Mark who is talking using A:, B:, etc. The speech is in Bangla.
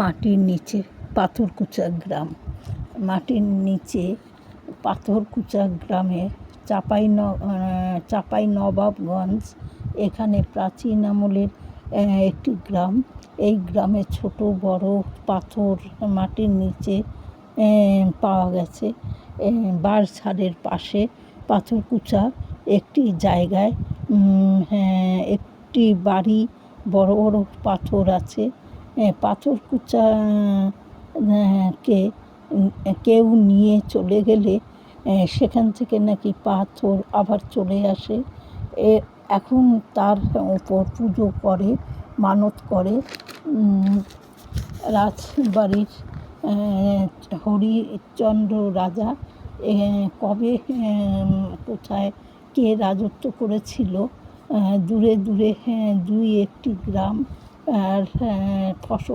A: মাটির নিচে পাথরকুচা গ্রাম। মাটির নিচে পাথরকুচা গ্রামে চাঁপাই চাঁপাই নবাবগঞ্জ এখানে প্রাচীন আমলের একটি গ্রাম। এই গ্রামে ছোট বড় পাথর মাটির নিচে পাওয়া গেছে। বাঁশঝাড়ের পাশে পাথরকুচা একটি জায়গায় একটি বাড়ি, বড় বড় পাথর আছে। পাথরকুচা কে কেউ নিয়ে চলে গেলে সেখান থেকে নাকি পাথর আবার চলে আসে। এ, এখন তার ওপর পুজো করে, মানত করে রাজবাড়ির হরিচন্দ্র রাজা। কবে কোথায় কে রাজত্ব করেছিল? দূরে দূরে দুই একটি গ্রাম। আর ফসল।